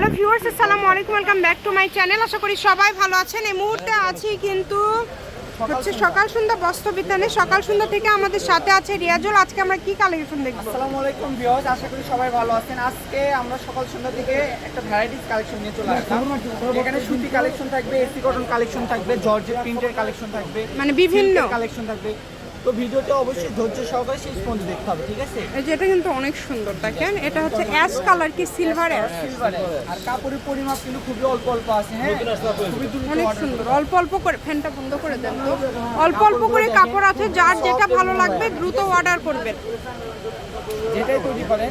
Hello viewers আসসালামু আলাইকুম welcome back to my channel আশা করি সবাই ভালো আছেন। এই মুহূর্তে আছি কিন্তু হচ্ছে সকাল সন্ধ্যা বস্ত্র বিতানে সকাল সন্ধ্যা থেকে আমাদের সাথে আছে রিয়াজুল। আজকে আমরা কি কালেকশন দেখব? আসসালামু আলাইকুম ভিউয়ার্স আশা করি সবাই ভালো আছেন। আজকে আমরা সকাল সন্ধ্যা থেকে একটা ভ্যারাইটিস কালেকশন নিয়ে চলে আসলাম। এখানে সুতি কালেকশন থাকবে এসি কটন কালেকশন থাকবে জর্জেট প্রিন্টের কালেকশন থাকবে মানে বিভিন্ন। কালেকশন থাকবে। তো ভিডিওটা অবশ্যই ধৈর্য সহকারে শেষ পর্যন্ত দেখতে হবে ঠিক আছে? এই যে এটা কিন্তু অনেক সুন্দর দেখেন। এটা হচ্ছে অ্যাশ কালার কি? Silver ash? সিলভারে আর কাপড়ের পরিমাপ কিন্তু খুবই অল্প অল্প আছে হ্যাঁ? খুবই দ্রুত অনেক সুন্দর। অল্প অল্প করে ফ্যানটা বন্ধ করে দেন তো। অল্প অল্প করে কাপড় আছে যার যেটা ভালো লাগবে দ্রুত অর্ডার। করবেন। যেটাই তৈরি করেন।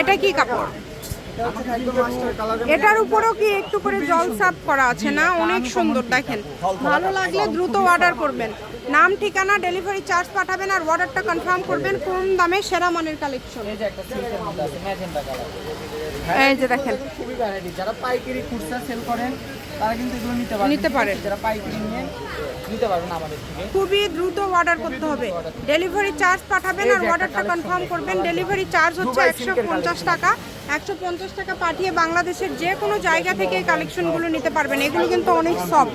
এটা কি কাপড়? এটার উপরেও কি একটু করে জল সাপ করা আছে না? অনেক সুন্দর দেখেন। ভালো লাগলে দ্রুত অর্ডার করবেন। নাম ঠিকানা ডেলিভারি চার্জ পাঠাবেন আর অর্ডারটা কনফার্ম করবেন কোন দামে সেরা মানের কালেকশন এই যে দেখেন। খুবই ভ্যারাইটি যারা পাইকারি খুচরা সেল করেন তারা কিন্তু এগুলো নিতে পারেন নিতে পারেন। যারা পাইকারি নিয়ে নিতে পারবেন আমাদের থেকে। খুবই দ্রুত অর্ডার করতে হবে। ডেলিভারি চার্জ পাঠাবেন আর অর্ডারটা কনফার্ম করবেন। ডেলিভারি চার্জ হচ্ছে একশো পঞ্চাশ টাকা। একশো পঞ্চাশ টাকা পাঠিয়ে বাংলাদেশের যে কোনো জায়গা থেকে কালেকশনগুলো নিতে পারবেন। এগুলো কিন্তু অনেক সফট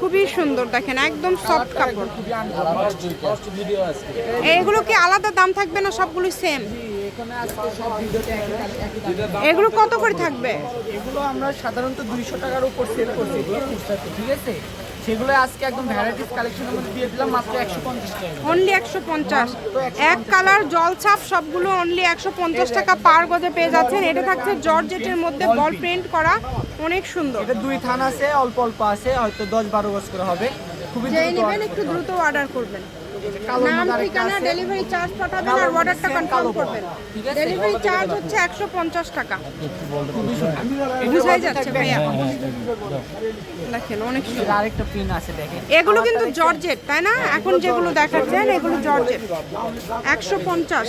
খুবই সুন্দর, দেখেন, একদম সফট কাপড়। এগুলো কি আলাদা দাম থাকবে না সবগুলো সেম। এগুলো কত করে থাকবে? এগুলো আমরা সাধারণত দুইশো টাকার উপর সেল করছি, ঠিক আছে? সেগুলো আজকে একদম ভ্যারাইটিস কালেকশনের মধ্যে দিয়ে দিলাম মাত্র একশো পঞ্চাশ টাকা। অনলি একশো পঞ্চাশ। এক কালার জল ছাপ সবগুলো অনলি একশো পঞ্চাশ টাকা পার গজে পেয়ে যাচ্ছেন। এটা থাকছে জর্জেটের মধ্যে বল প্রিন্ট করা অনেক সুন্দর। এটা দুই থান আছে অল্প অল্প আছে হয়তো দশ বারো গজ করে হবে। যেই নেবেন একটু দ্রুত অর্ডার করবেন। নাম ঠিকানা ডেলিভারি চার্জ পাঠাবেন আর অর্ডারটা কনফার্ম করবেন। ডেলিভারি চার্জ হচ্ছে একশো পঞ্চাশ টাকা। বুঝাই যাচ্ছে ভাইয়া। দেখেন অনেক আরেকটা পিন আছে দেখেন। এগুলো কিন্তু জর্জেট তাই না? এখন যেগুলো দেখাচ্ছেন এগুলো জর্জেট একশো পঞ্চাশ।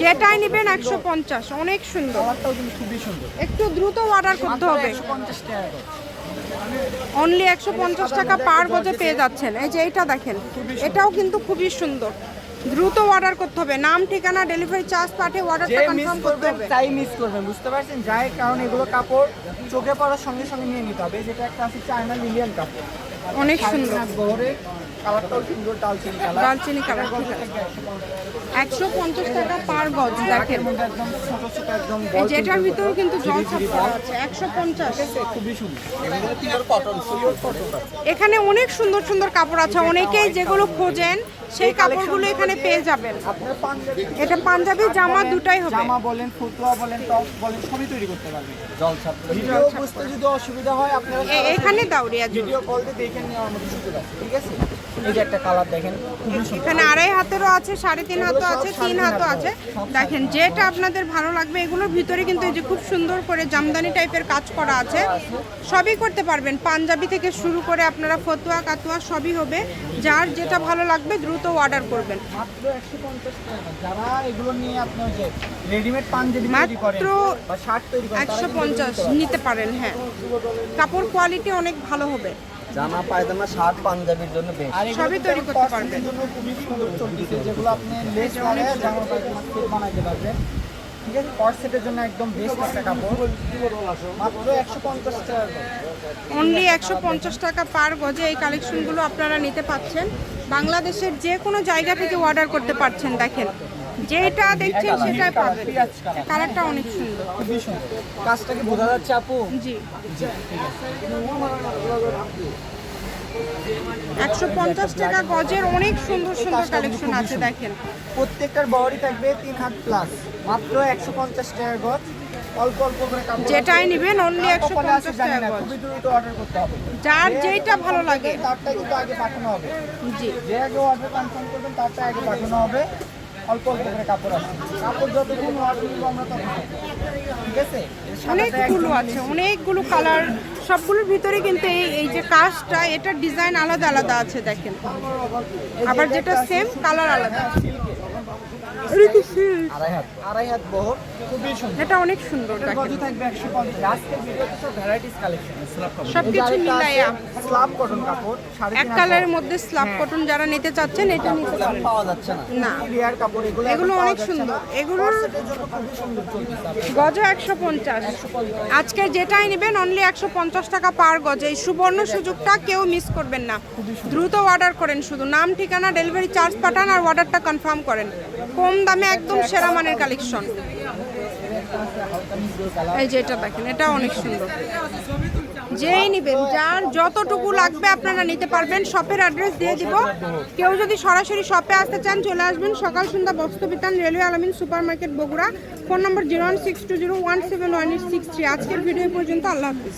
যেটাই নেবেন একশো পঞ্চাশ। অনেক সুন্দর। একটু দ্রুত অর্ডার করতে হবে। অনলি একশো পঞ্চাশ টাকা পার গজে পেয়ে যাচ্ছেন। এই যে এইটা দেখেন এটাও কিন্তু খুবই সুন্দর। দ্রুত অর্ডার করতে হবে। নাম ঠিকানা ডেলিভারি চার্জ পাঠিয়ে অর্ডার অর্ডারটা কনফার্ম করতে হবে। তাই মিস করবেন বুঝতে পারছেন? যাই কারণ এগুলো কাপড় চোখে পড়ার সঙ্গে সঙ্গে নিয়ে নিতে হবে যেটা একটা আছে চায়না লিলিয়ান কাপড়। অনেক সুন্দর। দালচিনি কালার। একশো পঞ্চাশ টাকা পার গজ দেখেন। মধ্যে একদম ছোট ছোট একদম এই বল যেটার ভিতরেও কিন্তু জল ছাপ আছে একশো পঞ্চাশ। এখানে অনেক সুন্দর সুন্দর কাপড় আছে। অনেকেই যেগুলো খোঁজেন সেই কাপড়গুলো এখানে পেয়ে যাবেন। এটা পাঞ্জাবি জামা দুটাই হবে। জামা বলেন ফতুয়া বলেন টপ বলেন সবই তৈরি করতে পারবেন। জল ছাপ ভিডিও বুঝতে যদি অসুবিধা হয় আপনারা এখানে দাও রিয়াজুল। ভিডিও কল দিয়ে দেখে নেওয়ার মতো সুযোগ আছে ঠিক আছে? এই যে একটা কালার দেখেন। এখানে আড়াই হাতেরও আছে সাড়ে তিন হাতও আছে তিন হাতও আছে। দেখেন যেটা আপনাদের ভালো লাগবে এগুলোর ভিতরে কিন্তু এই যে খুব সুন্দর করে জামদানি টাইপের কাজ করা আছে। সবই করতে পারবেন। পাঞ্জাবি থেকে শুরু করে আপনারা ফতুয়া কাতুয়া সবই হবে। যার যেটা ভালো লাগবে দ্রুত অর্ডার করবেন। মাত্র একশো পঞ্চাশ নিতে পারেন। হ্যাঁ। কাপড় কোয়ালিটি অনেক ভালো হবে। জামা পায়জামা শার্ট পাঞ্জাবির জন্য বেশ। সবই তৈরি করতে পারবেন। জন্য খুবই সুন্দর চলতেছে যেগুলো আপনি লেস লাগায় জামা পায়জামা বানাইতে পারবেন। ঠিক আছে কট সেটের জন্য একদম বেস্ট একটা কাপড়। মাত্র একশো পঞ্চাশ টাকা অনলি একশো পঞ্চাশ টাকা পার গজে এই কালেকশনগুলো আপনারা নিতে পাচ্ছেন। বাংলাদেশের যে কোনো জায়গা থেকে অর্ডার করতে পারছেন দেখেন। যেটা দেখছেন সেটাই পাবেন। কালারটা অনেক সুন্দর। খুবই সুন্দর। কাজটা কি বোঝা যাচ্ছে আপু? জি। একশো পঞ্চাশ টাকা গজের অনেক সুন্দর সুন্দর কালেকশন আছে দেখেন। প্রত্যেকটার বহরই থাকবে তিন হাত প্লাস মাত্র একশো পঞ্চাশ টাকার গজ। অল্প অল্প করে যেটাই নেবেন অনলি একশো পঞ্চাশ টাকা খুবই দ্রুত অর্ডার করতে হবে। যার যেইটা ভালো লাগে। তারটা কিন্তু আগে পাঠানো হবে। জি। যে আগে অর্ডার কনফার্ম করবেন তারটা আগে পাঠানো হবে। অল্প অল্প করে কাপড় আছে। কাপড় যতক্ষণ আমরা তখন ঠিক আছে? অনেকগুলো আছে অনেকগুলো কালার সবগুলোর ভিতরে কিন্তু এই এই যে কাজটা এটার ডিজাইন আলাদা আলাদা আছে দেখেন। আবার যেটা সেম কালার আলাদা কি silk? আড়াই হাত আড়াই হাত বহর খুবই সুন্দর। এটা অনেক সুন্দর থাকবে আজকের ভিডিওতে সব ভ্যারাইটিস কালেকশন সবকিছু মিলাইয়া। কটন কাপড় এক কালারের মধ্যে কটন যারা নিতে চাচ্ছেন এটা নিতে পারেন। পাওয়া যাচ্ছে না। না। রিয়ার কাপড় এগুলো এগুলো অনেক সুন্দর। এগুলোর। গজ একশো পঞ্চাশ। আজকে যেটাই নেবেন অনলি একশো পঞ্চাশ টাকা পার গজ। এই সুবর্ণ সুযোগটা কেউ মিস করবেন না। দ্রুত অর্ডার করেন শুধু। নাম ঠিকানা ডেলিভারি চার্জ পাঠান আর অর্ডারটা কনফার্ম করেন। কম দামে একদম সেরা মানের কালেকশন এই যে এটা দেখেন এটা অনেক সুন্দর। যেই নেবেন, যার যতটুকু লাগবে আপনারা নিতে পারবেন। শপের অ্যাড্রেস দিয়ে দিব। কেউ যদি সরাসরি শপে আসতে চান, চলে আসবেন সকাল সন্ধ্যা বস্ত্র বিতান রেলওয়ে আলমিন super market Bogura. Phone number zero one six two zero one seven one eight six three. আজকের ভিডিও পর্যন্ত। আল্লাহ হাফিজ।